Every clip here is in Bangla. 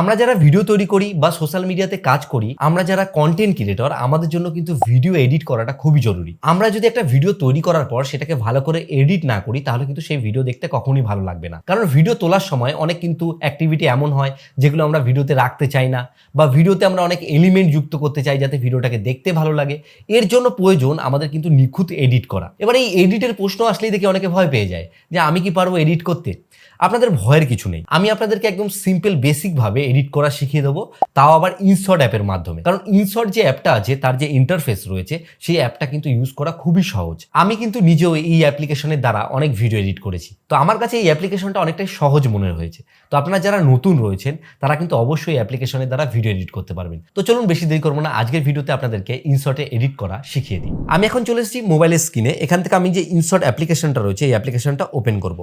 আমরা যারা ভিডিও তৈরি করি বা সোশ্যাল মিডিয়াতে কাজ করি, আমরা যারা কন্টেন্ট ক্রিয়েটর আমাদের জন্য কিন্তু ভিডিও এডিট করাটা খুবই জরুরি। আমরা যদি একটা ভিডিও তৈরি করার পর সেটাকে ভালো করে এডিট না করি, তাহলে কিন্তু সেই ভিডিও দেখতে কখনোই ভালো লাগবে না। কারণ ভিডিও তোলার সময় অনেক কিন্তু অ্যাক্টিভিটি এমন হয়, যেগুলো আমরা ভিডিওতে রাখতে চাই না বা ভিডিওতে আমরা অনেক এলিমেন্ট যুক্ত করতে চাই যাতে ভিডিওটাকে দেখতে ভালো লাগে। এর জন্য প্রয়োজন আমাদের কিন্তু নিখুঁত এডিট করা। এবার এই এডিটের প্রশ্ন আসলেই দেখে অনেকে ভয় পেয়ে যায়, যে আমি কি পারব এডিট করতে? আপনাদের ভয়ের কিছু নেই। আমি আপনাদেরকে একদম সিম্পল বেসিকভাবে এডিট করা শিখিয়ে দেবো, তাও আবার ইনশর্ট অ্যাপের মাধ্যমে। কারণ ইনশর্ট যে অ্যাপটা আছে, তার যে ইন্টারফেস রয়েছে, সেই অ্যাপটা কিন্তু ইউজ করা খুবই সহজ। আমি কিন্তু নিজেও এই অ্যাপ্লিকেশনের দ্বারা অনেক ভিডিও এডিট করেছি। তো আমার কাছে এই অ্যাপ্লিকেশনটা অনেকটাই সহজ মনে হয়েছে। তো আপনারা যারা নতুন রয়েছেন, তারা কিন্তু অবশ্যই অ্যাপ্লিকেশনের দ্বারা ভিডিও এডিট করতে পারবেন। তো চলুন বেশি দেরি করব না, আজকের ভিডিওতে আপনাদেরকে ইনশর্টে এডিট করা শিখিয়ে দিই। আমি এখন চলে এসেছি মোবাইলের স্ক্রিনে এখান থেকে আমি যে ইনশর্ট অ্যাপ্লিকেশনটা রয়েছে, এই অ্যাপ্লিকেশনটা ওপেন করব।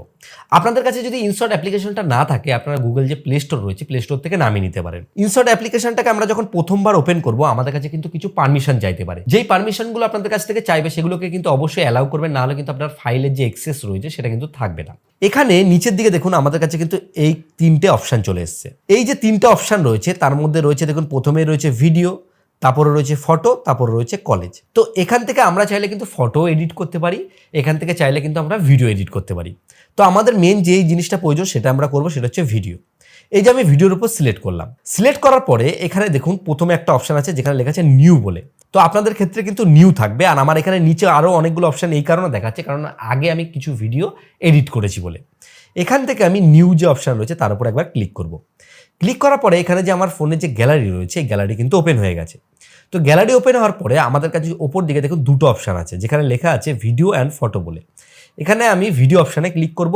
আপনাদের কাছে যদি ইনশর্ট অ্যাপ্লিকেশনটা না থাকে, আপনারা গুগল যে প্লে স্টোর রয়েছে প্লে স্টোর থেকে নামিয়ে নিতে পারেন। ইনশর্ট অ্যাপ্লিকেশনটাকে আমরা যখন প্রথমবার ওপেন করব, আমাদের কাছে কিন্তু কিছু পারমিশন চাইতে পারে। যেই পারমিশনগুলো আপনাদের কাছ থেকে চাইবে, সেগুলোকে কিন্তু অবশ্যই অ্যালাউ করবেন, নাহলে কিন্তু আপনার ফাইলের যে এক্সেস রয়েছে, সেটা কিন্তু থাকবে না। এখানে নিচের দিকে দেখুন, আমাদের কাছে কিন্তু এই তিনটে অপশান চলে এসছে। এই যে তিনটে অপশান রয়েছে, তার মধ্যে রয়েছে দেখুন প্রথমে রয়েছে ভিডিও তারপরে রয়েছে ফটো তারপরে রয়েছে কলেজ তো এখান থেকে আমরা চাইলে কিন্তু ফটো এডিট করতে পারি, এখান থেকে চাইলে কিন্তু আমরা ভিডিও এডিট করতে পারি। তো আমাদের মেন যেই জিনিসটা প্রয়োজন, সেটা আমরা করব, সেটা হচ্ছে ভিডিও এই যে আমি ভিডিওর উপর সিলেক্ট করলাম। সিলেক্ট করার পরে এখানে দেখুন, প্রথমে একটা অপশান আছে যেখানে লেখা আছে নিউ বলে। তো আপনাদের ক্ষেত্রে কিন্তু নিউ থাকবে। আর আমার এখানে নিচে আরও অনেকগুলো অপশান এই কারণে দেখাচ্ছে, কারণ আগে আমি কিছু ভিডিও এডিট করেছি বলে। এখান থেকে আমি নিউ যে অপশান রয়েছে, তার উপর একবার ক্লিক করব। ক্লিক করার পরে এখানে যে আমার ফোনে যে গ্যালারি রয়েছে, এই গ্যালারি কিন্তু ওপেন হয়ে গেছে। তো গ্যালারি ওপেন হওয়ার পরে আমাদের কাছে ওপর দিকে দেখুন দুটো অপশান আছে, যেখানে লেখা আছে ভিডিও অ্যান্ড ফটো বলে। এখানে আমি ভিডিও অপশানে ক্লিক করব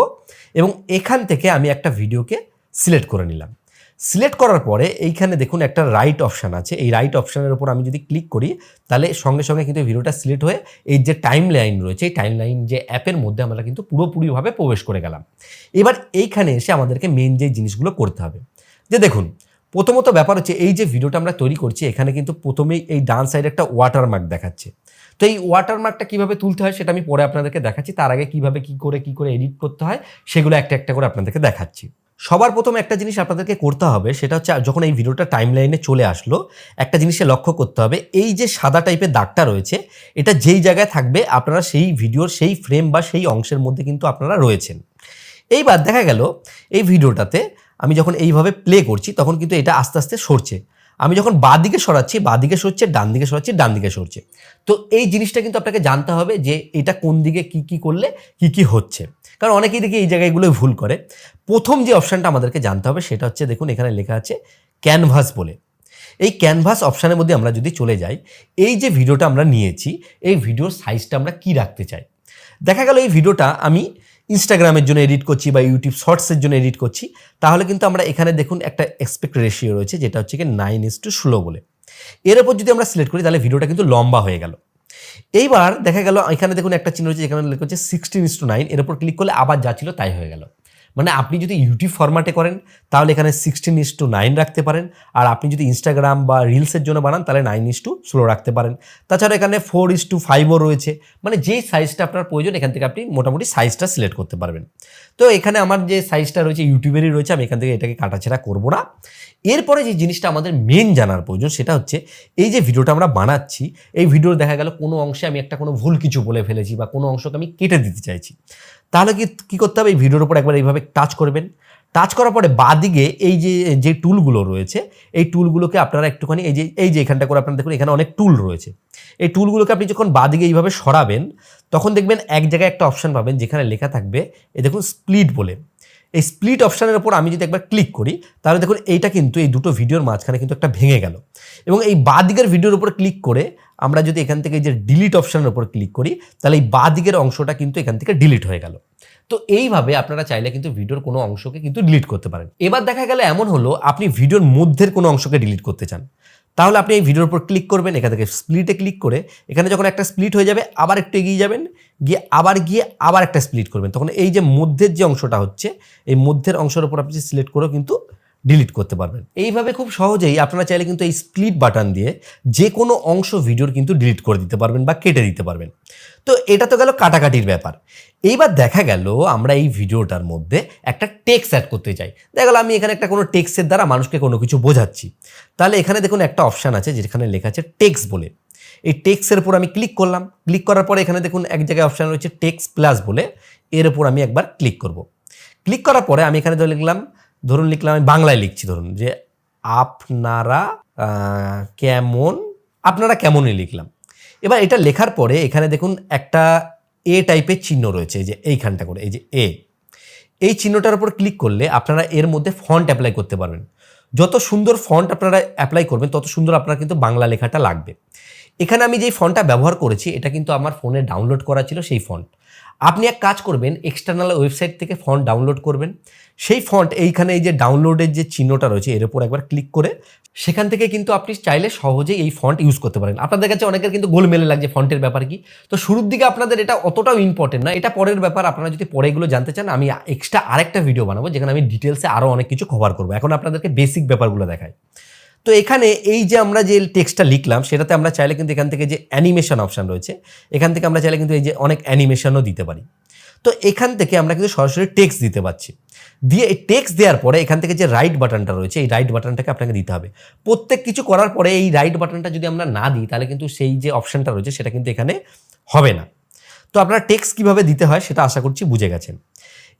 এবং এখান থেকে আমি একটা ভিডিওকে সিলেক্ট করে নিলাম। সিলেক্ট করার পরে এইখানে দেখুন একটা রাইট অপশান আছে। এই রাইট অপশানের উপর আমি যদি ক্লিক করি, তাহলে সঙ্গে সঙ্গে কিন্তু ভিডিওটা সিলেক্ট হয়ে এই যে টাইম লাইন রয়েছে, এই টাইম লাইন যে অ্যাপের মধ্যে আমরা কিন্তু পুরোপুরিভাবে প্রবেশ করে গেলাম। এবার এইখানে এসে আমাদেরকে মেন যে জিনিসগুলো করতে হবে। যে দেখুন, প্রথমত ব্যাপার হচ্ছে এই যে ভিডিওটা আমরা তৈরি করছি, এখানে কিন্তু প্রথমেই এই ডান সাইডে একটা ওয়াটারমার্ক দেখাচ্ছে। তো এই ওয়াটারমার্কটা কীভাবে তুলতে হয় সেটা আমি পরে আপনাদেরকে দেখাচ্ছি। তার আগে কীভাবে কী করে কী করে এডিট করতে হয়, সেগুলো একটা একটা করে আপনাদেরকে দেখাচ্ছি। সবার প্রথম একটা জিনিস আপনাদেরকে করতে হবে, সেটা হচ্ছে যখন এই ভিডিওটা টাইম লাইনে চলে আসলো, একটা জিনিসে লক্ষ্য করতে হবে, এই যে সাদা টাইপের দাগটা রয়েছে, এটা যেই জায়গায় থাকবে আপনারা সেই ভিডিওর সেই ফ্রেম বা সেই অংশের মধ্যে কিন্তু আপনারা রয়েছেন। এইবার দেখা গেল, এই ভিডিওটাতে আমি যখন এইভাবে প্লে করছি, তখন কিন্তু এটা আস্তে আস্তে সরছে। আমি যখন বাঁ দিকে সরাচ্ছি, বাঁ দিকে সরছে, ডান দিকে সরাচ্ছি, ডান দিকে সরছে। তো এই জিনিসটা কিন্তু আপনাকে জানতে হবে যে এটা কোন দিকে কি কি করলে, কি কি হচ্ছে। কারণ অনেকেই দেখি এই জায়গাগুলো ভুল করে। প্রথম যে অপশানটা আমাদেরকে জানতে হবে সেটা হচ্ছে, দেখুন এখানে লেখা আছে ক্যানভাস বলে। এই ক্যানভাস অপশানের মধ্যে আমরা যদি চলে যাই, এই যে ভিডিওটা আমরা নিয়েছি, এই ভিডিওর সাইজটা আমরা কি রাখতে চাই? দেখা গেল এই ভিডিওটা আমি ইনস্টাগ্রামের জন্য এডিট করছি বা ইউটিউব শর্টসের জন্য এডিট করছি। তাহলে কিন্তু আমরা এখানে দেখুন একটা এক্সপেক্ট রেশিও রয়েছে, যেটা হচ্ছে কি নাইন ইস টু ষোলো বলে। এর ওপর যদি আমরা সিলেক্ট করি, তাহলে ভিডিওটা কিন্তু লম্বা হয়ে গেল। এইবার দেখা গেল, এখানে দেখুন একটা চিহ্ন রয়েছে যেখানে লেখা হচ্ছে সিক্সটিন ইস টু নাইন এর উপর ক্লিক করলে আবার যা ছিল তাই হয়ে গেল। মানে আপনি যদি ইউটিউব ফরম্যাটে করেন, তাহলে এখানে সিক্সটিন ইস টু নাইন রাখতে পারেন। আর আপনি যদি ইনস্টাগ্রাম বা রিলসের জন্য বানান, তাহলে নাইন ইস টু স্লো রাখতে পারেন। তাছাড়া এখানে ফোর ইস টু ফাইভও রয়েছে। মানে যেই সাইজটা আপনার প্রয়োজন, এখান থেকে আপনি মোটামুটি সাইজটা সিলেক্ট করতে পারবেন। তো এখানে আমার যে সাইজটা রয়েছে ইউটিউবেরই রয়েছে, আমি এখান থেকে এটাকে কাটাছেড়া করব না। এরপরে যে জিনিসটা আমাদের মেন জানার প্রয়োজন, সেটা হচ্ছে এই যে ভিডিওটা আমরা বানাচ্ছি, এই ভিডিওর দেখা গেল কোনো অংশে আমি একটা কোনো ভুল কিছু বলে ফেলেছি বা কোনো অংশকে আমি কেটে দিতে চাইছি। তাহলে কি, কী করতে হবে? এই ভিডিওর উপর একবার এইভাবে টাচ করবেন। টাচ করার পরে বাদিকে এই যে যে টুলগুলো রয়েছে, এই টুলগুলোকে আপনারা একটুখানি এই যে এই যে এখানটা করে আপনারা দেখুন, এখানে অনেক টুল রয়েছে। এই টুলগুলোকে আপনি যখন বাদিকে এইভাবে সরাবেন, তখন দেখবেন এক জায়গায় একটা অপশান পাবেন, যেখানে লেখা থাকবে এই দেখুন স্প্লিট বলে। এই স্প্লিট অপশানের উপর আমি যদি একবার ক্লিক করি, তাহলে দেখুন এইটা কিন্তু, এই দুটো ভিডিওর মাঝখানে কিন্তু একটা ভেঙে গেল। এবং এই বাঁ দিকের ভিডিওর উপর ক্লিক করে আমরা যদি এখান থেকে এই যে ডিলিট অপশানের উপর ক্লিক করি, তাহলে এই বাঁ দিকের অংশটা কিন্তু এখান থেকে ডিলিট হয়ে গেল। তো এইভাবে আপনারা চাইলে কিন্তু ভিডিওর কোনো অংশকে কিন্তু ডিলিট করতে পারেন। এবার দেখা গেলে এমন হলো, আপনি ভিডিওর মধ্যের কোনো অংশকে ডিলিট করতে চান। তাহলে আপনি এই ভিডিওর উপর ক্লিক করবেন, এখান থেকে স্প্লিটে ক্লিক করে এখানে যখন একটা স্প্লিট হয়ে যাবে, আবার একটু এগিয়ে যাবেন, গিয়ে আবার গিয়ে আবার একটা স্প্লিট করবেন। তখন এই যে মধ্যের যে অংশটা হচ্ছে, এই মধ্যের অংশের উপর আপনি সিলেক্ট করেও কিন্তু ডিলিট করতে পারবেন। এইভাবে খুব সহজেই আপনারা চাইলে কিন্তু এই স্প্লিট বাটন দিয়ে যে কোনো অংশ ভিডিওর কিন্তু ডিলিট করে দিতে পারবেন বা কেটে দিতে পারবেন। তো এটা তো গেল কাটাকাটির ব্যাপার। এইবার দেখা গেল আমরা এই ভিডিওটার মধ্যে একটা টেক্স অ্যাড করতে চাই। দেখা গেল আমি এখানে একটা কোনো টেক্সের দ্বারা মানুষকে কোনো কিছু বোঝাচ্ছি। তাহলে এখানে দেখুন একটা অপশান আছে যেখানে লেখা আছে টেক্স বলে। এই টেক্সের উপর আমি ক্লিক করলাম। ক্লিক করার পরে এখানে দেখুন এক জায়গায় অপশান রয়েছে টেক্স প্লাস বলে। এর উপর আমি একবার ক্লিক করব। ক্লিক করার পরে আমি এখানে ধরে লিখলাম ধরুন লিখলাম আমি বাংলায় লিখছি, ধরুন যে আপনারা কেমন, আপনারা কেমনই লিখলাম। এবার এটা লেখার পরে এখানে দেখুন একটা এ টাইপের চিহ্ন রয়েছে যে এইখানটা করে, এই যে এ এই চিহ্নটার উপর ক্লিক করলে আপনারা এর মধ্যে ফন্ট অ্যাপ্লাই করতে পারবেন। যত সুন্দর ফন্ট আপনারা অ্যাপ্লাই করবেন, তত সুন্দর আপনার কিন্তু বাংলা লেখাটা লাগবে। এখানে আমি যেই ফন্টটা ব্যবহার করেছি, এটা কিন্তু আমার ফোনে ডাউনলোড করা ছিল সেই ফন্ট আপনি এক কাজ করবেন এক্সটার্নাল ওয়েবসাইট থেকে ফন্ট ডাউনলোড করবেন। সেই ফন্ট এইখানে এই যে ডাউনলোডের যে চিহ্নটা রয়েছে, এর উপর একবার ক্লিক করে সেখান থেকে কিন্তু আপনি চাইলে সহজেই এই ফন্ট ইউজ করতে পারেন। আপনাদের কাছে অনেকের কিন্তু গোলমেলে লাগছে ফন্টের ব্যাপার কি। তো শুরুর দিকে আপনাদের এটা অতটাও ইম্পর্টেন্ট না। এটা পরের ব্যাপার, আপনারা যদি পরে এগুলো জানতে চান, আমি এক্সট্রা আরেকটা ভিডিও বানাবো, যেখানে আমি ডিটেলসে আরও অনেক কিছু কভার করব। এখন আপনাদেরকে বেসিক ব্যাপারগুলো দেখাই। তো এখানে এই যে আমরা যে টেক্সটটা লিখলাম, সেটাতে আমরা চাইলে কিন্তু এখান থেকে যে অ্যানিমেশন অপশান রয়েছে, এখান থেকে আমরা চাইলে কিন্তু এই যে অনেক অ্যানিমেশনও দিতে পারি। তো এখান থেকে আমরা কিন্তু সরাসরি টেক্সট দিতে পারছি। দিয়ে এই টেক্সট দেওয়ার পরে এখান থেকে যে রাইট বাটনটা রয়েছে, এই রাইট বাটনটাকে আপনাকে দিতে হবে। প্রত্যেক কিছু করার পরে এই রাইট বাটনটা যদি আমরা না দিই, তাহলে কিন্তু সেই যে অপশানটা রয়েছে, সেটা কিন্তু এখানে হবে না। তো আপনারা টেক্সট কীভাবে দিতে হয়, সেটা আশা করছি বুঝে গেছেন।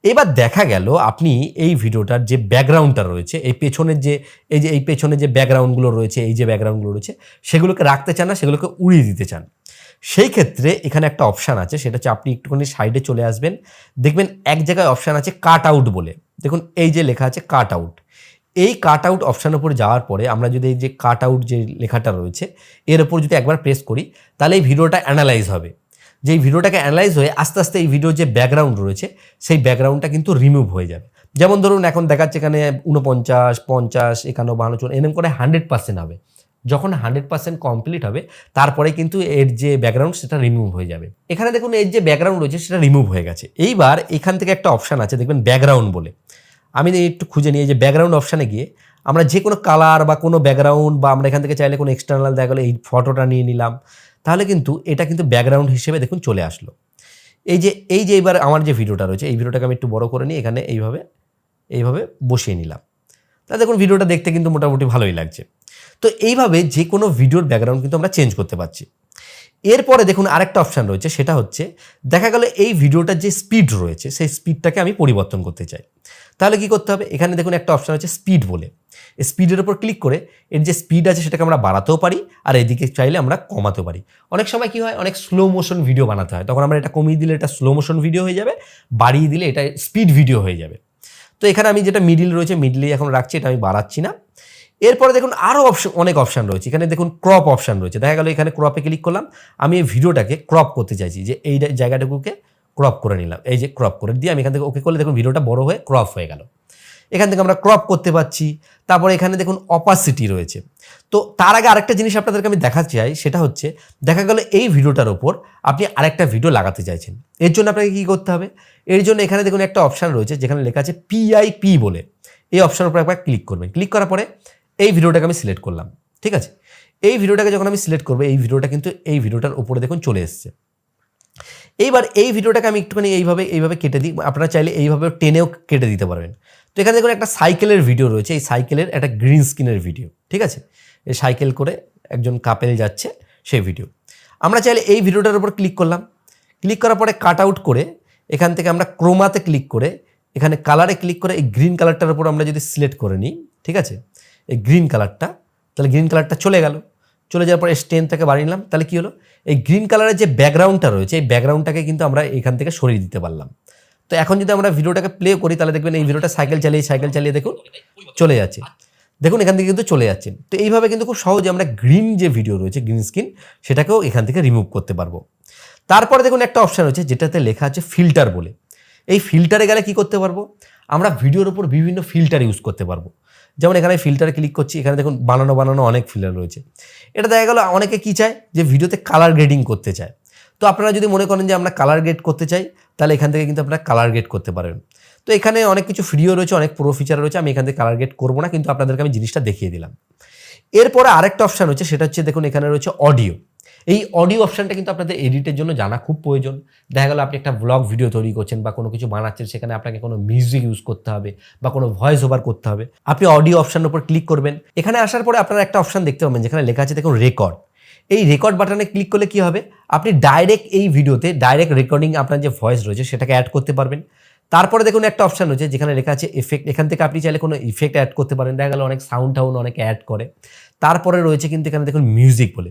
এবার দেখা গেল আপনি এই ভিডিওটার যে ব্যাকগ্রাউন্ডটা রয়েছে, এই পেছনের যে, এই যে, এই পেছনে যে ব্যাকগ্রাউন্ডগুলো রয়েছে, এই যে ব্যাকগ্রাউন্ডগুলো রয়েছে, সেগুলোকে রাখতে চান না, সেগুলোকে উড়িয়ে দিতে চান। সেই ক্ষেত্রে এখানে একটা অপশান আছে, সেটা হচ্ছে আপনি একটুখানি সাইডে চলে আসবেন, দেখবেন এক জায়গায় অপশান আছে কাট আউট বলে। দেখুন, এই যে লেখা আছে কাট আউট এই কাট আউট অপশানের উপর যাওয়ার পরে আমরা যদি এই যে কাট আউট যে লেখাটা রয়েছে, এর ওপর যদি একবার প্রেস করি, তাহলে এই ভিডিওটা অ্যানালাইজ হবে। যে এই ভিডিওটাকে অ্যানালাইজ হয়ে আস্তে আস্তে এই ভিডিওর যে ব্যাকগ্রাউন্ড রয়েছে, সেই ব্যাকগ্রাউন্ডটা কিন্তু রিমুভ হয়ে যাবে। যেমন ধরুন, এখন দেখাচ্ছে এখানে উনপঞ্চাশ পঞ্চাশ, একান্ন, বাহান্ন, চুয়ান্ন এরকম করে হান্ড্রেড পার্সেন্ট হবে। যখন হান্ড্রেড পার্সেন্ট কমপ্লিট হবে, তারপরে কিন্তু এর যে ব্যাকগ্রাউন্ড সেটা রিমুভ হয়ে যাবে। এখানে দেখুন, এর যে ব্যাকগ্রাউন্ড রয়েছে, সেটা রিমুভ হয়ে গেছে। এইবার এখান থেকে একটা অপশান আছে, দেখবেন ব্যাকগ্রাউন্ড বলে। আমি একটু খুঁজে নিয়ে যে ব্যাকগ্রাউন্ড অপশানে গিয়ে আমরা যে কোনো কালার বা কোনো ব্যাকগ্রাউন্ড বা আমরা এখান থেকে চাইলে কোনো এক্সটার্নাল দেখা গেলো এই ফটোটা নিয়ে নিলাম। তাহলে কিন্তু এটা কিন্তু ব্যাকগ্রাউন্ড হিসেবে দেখুন চলে আসলো। এই যে এই যে এবার আমার যে ভিডিওটা রয়েছে, এই ভিডিওটাকে আমি একটু বড় করে নিই, এখানে এইভাবে এইভাবে বসিয়ে নিলাম। তা দেখুন ভিডিওটা দেখতে কিন্তু মোটামুটি ভালোই লাগছে। তো এইভাবে যে কোনো ভিডিওর ব্যাকগ্রাউন্ড কিন্তু আমরা চেঞ্জ করতে পারছি। এরপরে দেখুন আরেকটা অপশান রয়েছে, সেটা হচ্ছে দেখা গেল এই ভিডিওটার যে স্পিড রয়েছে, সেই স্পিডটাকে আমি পরিবর্তন করতে চাই। তাহলে কি করতে হবে? এখানে দেখুন একটা অপশান আছে স্পিড বলে। স্পিডের উপর ক্লিক করে এর যে স্পিড আছে সেটাকে আমরা বাড়াতেও পারি, আর এদিকে চাইলে আমরা কমাতেও পারি। অনেক সময় কি হয়? অনেক স্লো মোশন ভিডিও বানাতে হয়। তখন আমরা এটা কমিয়ে দিলে এটা স্লো মোশন ভিডিও হয়ে যাবে, বাড়িয়ে দিলে এটা স্পিড ভিডিও হয়ে যাবে। তো এখানে আমি যেটা মিডিল রয়েছে মিডিলে এখন রাখছি, এটা আমি বাড়াচ্ছি না। এরপরে দেখুন আরও অপশন অনেক অপশান রয়েছে। এখানে দেখুন ক্রপ অপশান রয়েছে। দেখা গেল এখানে ক্রপে ক্লিক করলাম। আমি এই ভিডিওটাকে ক্রপ করতে চাইছি যে এই জায়গাটুকুকে ক্রপ করে নিলাম। এই যে ক্রপ করে দিয়ে আমি এখান থেকে ওকে করলে দেখুন ভিডিওটা বড় হয়ে ক্রপ হয়ে গেল। এখান থেকে আমরা ক্রপ করতে পারছি। তারপরে এখানে দেখুন অপাসিটি রয়েছে। তো তার আগে আরেকটা জিনিস আপনাদেরকে আমি দেখাতে চাই, সেটা হচ্ছে দেখা গেল এই ভিডিওটার ওপর আপনি আরেকটা ভিডিও লাগাতে চাইছেন। এর জন্য আপনাকে কী করতে হবে? এর জন্য এখানে দেখুন একটা অপশান রয়েছে, যেখানে লেখা আছে পিআইপি বলে। এই অপশানের উপর একবার ক্লিক করবেন। ক্লিক করার পরে এই ভিডিওটাকে আমি সিলেক্ট করলাম, ঠিক আছে? এই ভিডিওটাকে যখন আমি সিলেক্ট করব, এই ভিডিওটা কিন্তু এই ভিডিওটার উপরে দেখুন চলে এসছে। এইবার এই ভিডিওটাকে আমি একটুখানি এইভাবে এইভাবে কেটে দিই, আপনারা চাইলে এইভাবে টেনেও কেটে দিতে পারবেন। তো এখানে দেখুন একটা সাইকেলের ভিডিও রয়েছে, এই সাইকেলের একটা গ্রিন স্ক্রিনের ভিডিও, ঠিক আছে? এই সাইকেল করে একজন কাপেল যাচ্ছে সেই ভিডিও। আমরা চাইলে এই ভিডিওটার উপর ক্লিক করলাম। ক্লিক করার পরে কাট আউট করে এখান থেকে আমরা ক্রোমাতে ক্লিক করে, এখানে কালারে ক্লিক করে এই গ্রিন কালারটার উপর আমরা যদি সিলেক্ট করে নিই, ঠিক আছে? এই গ্রিন কালারটা তাহলে গ্রিন কালারটা চলে গেল। চলে যাওয়ার পরে স্ট্রেনটাকে বাড়িয়ে নিলাম। তাহলে কী হলো? এই গ্রিন কালারের যে ব্যাকগ্রাউন্ডটা রয়েছে, এই ব্যাকগ্রাউন্ডটাকে কিন্তু আমরা এখান থেকে সরিয়ে দিতে পারলাম। তো এখন যদি আমরা ভিডিওটাকে প্লে করি, তাহলে দেখবেন এই ভিডিওটা সাইকেল চালিয়ে সাইকেল চালিয়ে দেখুন, চলে যাচ্ছে। দেখুন, এখান থেকে কিন্তু চলে যাচ্ছে। তো এইভাবে কিন্তু খুব সহজে আমরা গ্রিন যে ভিডিও রয়েছে গ্রিন স্ক্রিন সেটাকেও এখান থেকে রিমুভ করতে পারব। তারপরে দেখুন একটা অপশান রয়েছে, যেটাতে লেখা আছে ফিল্টার বলে। এই ফিল্টারে গেলে কি করতে পারব? আমরা ভিডিওর উপর বিভিন্ন ফিল্টার ইউজ করতে পারব। যেমন এখানে ফিল্টার ক্লিক করছি, এখানে দেখুন বানানো বানানো অনেক ফিল্টার রয়েছে। এটা দেখা গেলো অনেকে কী চায়? যে ভিডিওতে কালার গ্রেডিং করতে চায়। তো আপনারা যদি মনে করেন যে আমরা কালার গ্রেড করতে চাই, তাহলে এখান থেকে কিন্তু আপনারা কালার গ্রেড করতে পারেন। তো এখানে অনেক কিছু ফ্রিও রয়েছে, অনেক প্রো ফিচার রয়েছে, আমি এখান থেকে কালার গ্রেড করব না, কিন্তু আপনাদেরকে আমি জিনিসটা দেখিয়ে দিলাম। এরপরে আরেকটা অপশান রয়েছে, সেটা হচ্ছে দেখুন এখানে রয়েছে অডিও এই অডিও অপশানটা কিন্তু আপনাদের এডিটের জন্য জানা খুব প্রয়োজন। দেখা গেল আপনি একটা ব্লগ ভিডিও তৈরি করছেন বা কোনো কিছু বানাচ্ছেন, সেখানে আপনাকে কোনো মিউজিক ইউজ করতে হবে বা কোনো ভয়েস ওভার করতে হবে। আপনি অডিও অপশানের উপর ক্লিক করবেন। এখানে আসার পরে আপনারা একটা অপশান দেখতে পাবেন, যেখানে লেখা আছে দেখুন রেকর্ড এই রেকর্ড বাটনে ক্লিক করলে কি হবে? আপনি ডাইরেক্ট এই ভিডিওতে ডাইরেক্ট রেকর্ডিং আপনার যে ভয়েস রয়েছে, সেটাকে অ্যাড করতে পারবেন। তারপরে দেখুন একটা অপশান রয়েছে, যেখানে লেখা আছে এফেক্ট এখান থেকে আপনি চাইলে কোনো ইফেক্ট অ্যাড করতে পারেন। দেখা গেল অনেক সাউন্ড টাউন্ড অনেকে অ্যাড করে। তারপরে রয়েছে কিন্তু এখানে দেখুন মিউজিক বলে।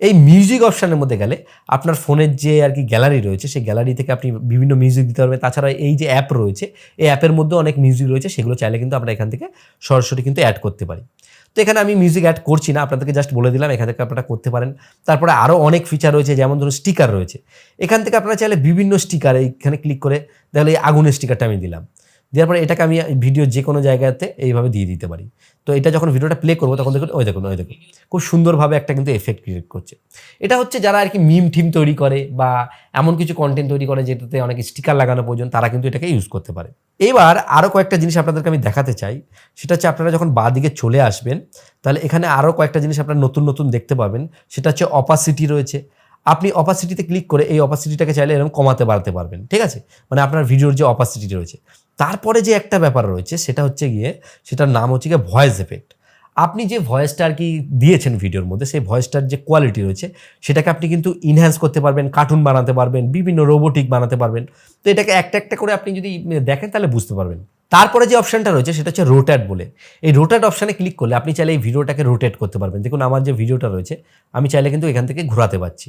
এই মিউজিক অপশানের মধ্যে গেলে আপনার ফোনের যে আর কি গ্যালারি রয়েছে, সেই গ্যালারি থেকে আপনি বিভিন্ন মিউজিক দিতে পারবেন। তাছাড়া এই যে অ্যাপ রয়েছে, এই অ্যাপের মধ্যে অনেক মিউজিক রয়েছে, সেগুলো চাইলে কিন্তু আমরা এখান থেকে সরাসরি কিন্তু অ্যাড করতে পারি। তো এখানে আমি মিউজিক অ্যাড করছি না, আপনাদেরকে জাস্ট বলে দিলাম, এখান থেকে আপনারা করতে পারেন। তারপরে আরও অনেক ফিচার রয়েছে, যেমন ধরুন স্টিকার রয়েছে। এখান থেকে আপনারা চাইলে বিভিন্ন স্টিকার এইখানে ক্লিক করে তাহলে এই আগুনের স্টিকারটা আমি দিলাম। দেওয়ার পরে এটাকে আমি ভিডিও যে কোনো জায়গাতে এইভাবে দিয়ে দিতে পারি। তো এটা যখন ভিডিওটা প্লে করব তখন দেখুন, ওই দেখুন ওই দেখুন। খুব সুন্দরভাবে একটা কিন্তু এফেক্ট ক্রিয়েট করছে। এটা হচ্ছে যারা আর কি মিম টিম তৈরি করে বা এমন কিছু কন্টেন্ট তৈরি করে যেটাতে অনেক স্টিকার লাগানো প্রয়োজন, তারা কিন্তু এটাকে ইউজ করতে পারে। এবার আরও কয়েকটা জিনিস আপনাদেরকে আমি দেখাতে চাই। সেটা হচ্ছে আপনারা যখন বাঁ দিকে চলে আসবেন, তাহলে এখানে আরও কয়েকটা জিনিস আপনারা নতুন নতুন দেখতে পাবেন। সেটা হচ্ছে অপাসিটি রয়েছে। আপনি অপাসিটিতে ক্লিক করে এই অপাসিটিটাকে চাইলে এরকম কমাতে বাড়তে পারবেন, ঠিক আছে? মানে আপনার ভিডিওর যে অপাসিটি রয়েছে। তারপরে যে একটা ব্যাপার রয়েছে, সেটা হচ্ছে গিয়ে, সেটার নাম হচ্ছে গিয়ে ভয়েস এফেক্ট আপনি যে ভয়েসটা আর কি দিয়েছেন ভিডিওর মধ্যে, সেই ভয়েসটার যে কোয়ালিটি রয়েছে, সেটাকে আপনি কিন্তু ইনহ্যান্স করতে পারবেন কার্টুন বানাতে পারবেন, বিভিন্ন রোবোটিক বানাতে পারবেন। তো এটাকে একটা একটা করে আপনি যদি দেখেন, তাহলে বুঝতে পারবেন। তারপরে যে অপশানটা রয়েছে সেটা হচ্ছে রোটেট বলে। এই রোটেট অপশানে ক্লিক করলে আপনি চাইলে এই ভিডিওটাকে রোটেট করতে পারবেন। দেখুন, আমার যে ভিডিওটা রয়েছে, আমি চাইলে কিন্তু এখান থেকে ঘোরাতে পারছি।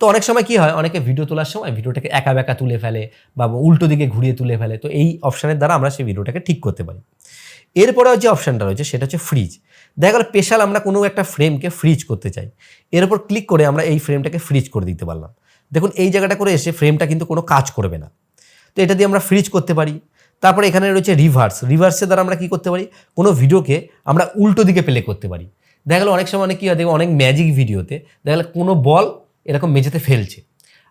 তো অনেক সময় কি হয়, অনেকে ভিডিও তোলার সময় ভিডিওটাকে একা বেঁকা তুলে ফেলে বা উল্টো দিকে ঘুরিয়ে তুলে ফেলে। তো এই অপশানের দ্বারা আমরা সেই ভিডিওটাকে ঠিক করতে পারি। এরপরেও যে অপশানটা রয়েছে সেটা হচ্ছে ফ্রিজ দেখা গেল স্পেশাল আমরা কোনো একটা ফ্রেমকে ফ্রিজ করতে চাই। এর উপর ক্লিক করে আমরা এই ফ্রেমটাকে ফ্রিজ করে দিতে পারলাম। দেখুন, এই জায়গাটা করে এসে ফ্রেমটা কিন্তু কোনো কাজ করবে না। তো এটা দিয়ে আমরা ফ্রিজ করতে পারি। তারপরে এখানে রয়েছে রিভার্স রিভার্সের দ্বারা আমরা কী করতে পারি? কোনো ভিডিওকে আমরা উল্টো দিকে প্লে করতে পারি। দেখা গেলো অনেক সময় অনেক কী হয় দেখবে অনেক ম্যাজিক ভিডিওতে দেখা গেলো কোনো বল এরকম মেঝেতে ফেলছে।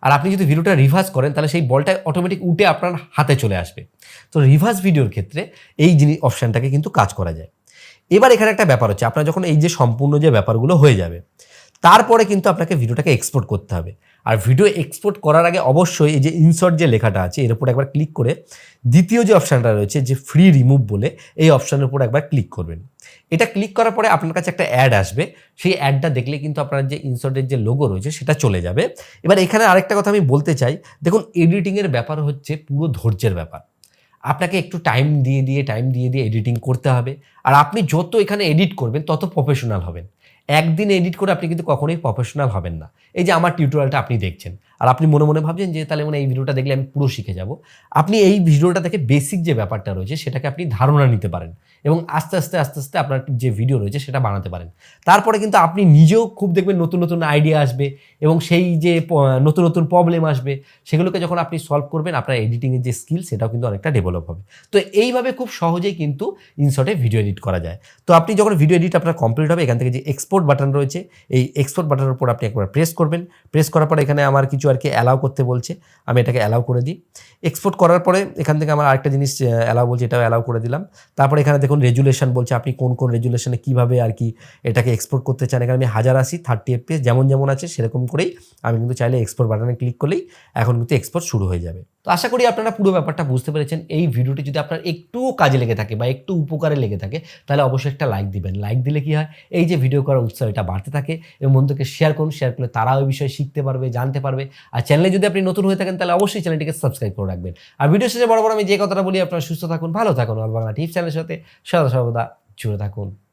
আর আপনি যদি ভিডিওটা রিভার্স করেন, তাহলে সেই বলটা অটোমেটিক উঠে আপনার হাতে চলে আসবে। তো রিভার্স ভিডিওর ক্ষেত্রে এই জিনিস অপশানটাকে কিন্তু কাজ করা যায়। এবার এখানে একটা ব্যাপার হচ্ছে, আপনার যখন এই যে সম্পূর্ণ যে ব্যাপারগুলো হয়ে যাবে তারপরে কিন্তু আপনাকে ভিডিওটাকে এক্সপোর্ট করতে হবে। আর ভিডিও এক্সপোর্ট করার আগে অবশ্যই এই যে ইনসার্ট যে লেখাটা আছে, এর উপর একবার ক্লিক করে দ্বিতীয় যে অপশানটা রয়েছে, যে ফ্রি রিমুভ বলে, এই অপশানের উপর একবার ক্লিক করবেন। এটা ক্লিক করার পরে আপনার কাছে একটা অ্যাড আসবে। সেই অ্যাডটা দেখলে কিন্তু আপনার যে ইনসার্টের যে লোগো রয়েছে, সেটা চলে যাবে। এবার এখানে আরেকটা কথা আমি বলতে চাই, দেখুন এডিটিংয়ের ব্যাপার হচ্ছে পুরো ধৈর্যের ব্যাপার। আপনাকে একটু টাইম দিয়ে দিয়ে টাইম দিয়ে দিয়ে এডিটিং করতে হবে। আর আপনি যত এখানে এডিট করবেন, তত প্রফেশনাল হবেন। একদিন এডিট করে আপনি কিন্তু কখনোই প্রফেশনাল হবেন না। এই যে আমার টিউটোরিয়ালটা আপনি দেখছেন। আর আপনি মনে মনে ভাবছেন যে তাহলে মানে এই ভিডিওটা দেখলে আমি পুরো শিখে যাব। আপনি এই ভিডিওটা থেকে বেসিক যে ব্যাপারটা রয়েছে সেটাকে আপনি ধারণা নিতে পারেন এবং আস্তে আস্তে আস্তে আস্তে আপনার যে ভিডিও রয়েছে সেটা বানাতে পারেন। তারপরে কিন্তু আপনি নিজেও খুব দেখবেন নতুন নতুন আইডিয়া আসবে এবং সেই যে নতুন নতুন প্রবলেম আসবে সেগুলোকে যখন আপনি সলভ করবেন, আপনার এডিটিংয়ের যে স্কিল সেটাও কিন্তু অনেকটা ডেভেলপ হবে। তো এইভাবে খুব সহজেই কিন্তু ইনশর্টে ভিডিও এডিট করা যায়। তো আপনি যখন ভিডিও এডিট আপনার কমপ্লিট হবে, এখান থেকে যে এক্সপোর্ট বাটন রয়েছে, এই এক্সপোর্ট বাটনের উপর আপনি একবার প্রেস করবেন। প্রেস করার পরে এখানে আমার কিছু আর কি অ্যালাউ করতে বলছে, আমি এটাকে অ্যালাউ করে দিই। এক্সপোর্ট করার পরে এখান থেকে আমার আরেকটা জিনিস অ্যালাউ বলছে, এটাও অ্যালাউ করে দিলাম। তারপরে এখানে দেখুন রেজুলেশন বলছে, আপনি কোন কোন রেজুলেশনে কীভাবে আর কি এটাকে এক্সপোর্ট করতে চান। এখানে আমি হাজার আশি থার্টি এফপিএস যেমন যেমন আছে সেরকম করেই আমি কিন্তু চাইলে এক্সপোর্ট বাটনে ক্লিক করলেই এখন কিন্তু এক্সপোর্ট শুরু হয়ে যাবে। তো আশা করি আপনারা পুরো ব্যাপারটা বুঝতে পেরেছেন। এই ভিডিওটি যদি আপনার একটুও কাজে লেগে থাকে বা একটু উপকারে লেগে থাকে, তাহলে অবশ্যই একটা লাইক দিবেন। লাইক দিলে কি হয়? এই যে ভিডিও করার উৎসাহ, এটা বাড়তে থাকে এবং বন্ধুকে শেয়ার করুন। শেয়ার করলে তারাও এই বিষয়ে শিখতে পারবে, জানতে পারবে। আর চ্যানেলে যদি আপনি নতুন হয়ে থাকেন, তাহলে অবশ্যই চ্যানেলটিকে সাবস্ক্রাইব করে রাখবেন। আর ভিডিও শেষে বড় বড় আমি যে কথাটা বলি, আপনারা সুস্থ থাকুন, ভালো থাকুন অল বাংলা টিভি চ্যানেলের সাথে সদা সর্বদা জুড়ে থাকুন।